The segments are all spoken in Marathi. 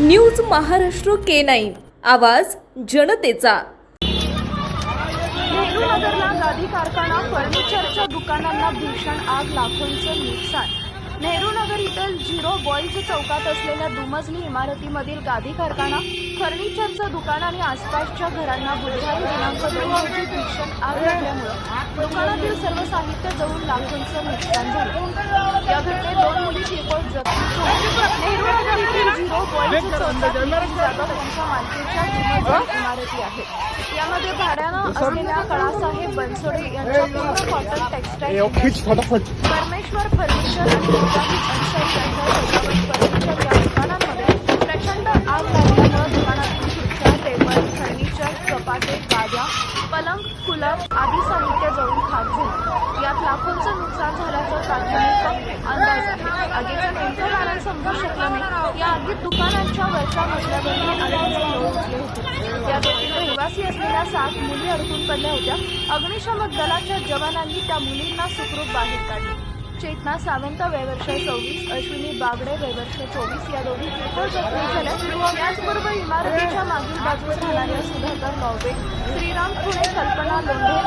News Maharashtra K nine. आवाज जनतेचा. नेहरू नगरला गादी कारखाना फर्निचरच्या दुकानांना भीषण आग लाखोंचं नुकसान. नेहरू नगर इथं झिरो बॉईज चौकात असलेल्या दुमजली इमारतीमधील गादी कारखाना फर्निचरचं दुकान आणि आसपासच्या घरांना बुधवारी दिनांक दोन रोजी भीषण आग लागल्यामुळं दुकानातील सर्व साहित्य जळून लाखोंचं नुकसान झालं या घटनेत दोन मुली किरकोळ जखमी झाल्या नेहरू नगर येथील झिरो बॉईज चौकात एकूण जागा त्यांच्या मालकीच्या दुमजली इमारती आहेत यामध्ये भाड्यानं असलेल्या कळासाहेब बनसोडे यांच्या पूर्ण कॉटन टेक्सटाईल खीच फटाफट. परमेश्वर फर्निचर आणि फर्निचर या दुकानांमध्ये प्रचंड आग लागल्यामुळे दुकानातील खुर्च्या टेबल फर्निचर कपाटे गाद्या पलंग कुलर आदी साहित्य जळून खाक झाले. यात लाखोंचं नुकसान झाल्याचं प्राथमिक अंदाज आहे. आगीचं नेमकं कारण समजू शकलं नाही. या आगीत दुकानांच्या वरच्या मजल्यावरही आगीचे लोक उठले होते. या रहिवासी असलेल्या सात मुली अडकून पडल्या होत्या. अग्निशमक दलाच्या जवानांनी त्या मुलींना सुखरूप बाहेर काढले. चेतना सावंत वयवर्ष चोवीस अश्विनी बागडे वयवर्ष चोवीस या दोघी किरकोळ जखमी झाल्या. याचबरोबर इमारतीच्या मागील बाजूस राहणाऱ्या सुधाकर लॉवे श्रीराम खुणे कल्पना लोंढे लोंढे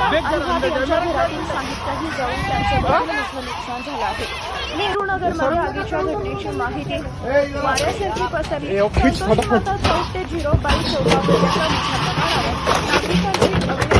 अन्हाट यांच्या घरातील साहित्यही जाऊन त्यांचं देखील मोठं नुकसान झालं आहे. नेहरू नगरमध्ये आगीच्या घटनेची माहिती वाऱ्यासारखी पसरली. ए, ओ, खीच संतोष फटाफट. माता चौक ते झिरो बाईक चौकापर्यंत मोठ्या प्रमाणावर नागरिकांची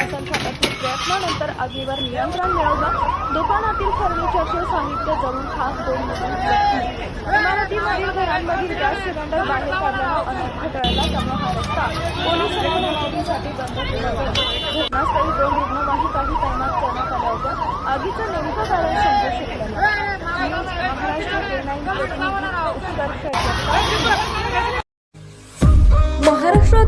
तासांचा दोन तासांच्या अथक प्रयत्नानंतर आगीवर नियंत्रण मिळवलं. दुकानातील फर्निचरचे साहित्य जळून खास दोन मुली जखमी इमारतीमधील घरांमधील गॅस सिलेंडर बाहेर काढल्यानं अनेक घटळला त्यामुळे हा रस्ता पोलिसांनी वाहतुकीसाठी बंद केला घटनास्थळी दोन रुग्णवाहिकाही तैनात करण्यात आल्या होत्या. आगीचं नेमकं कारण समजू शकलं महाराष्ट्र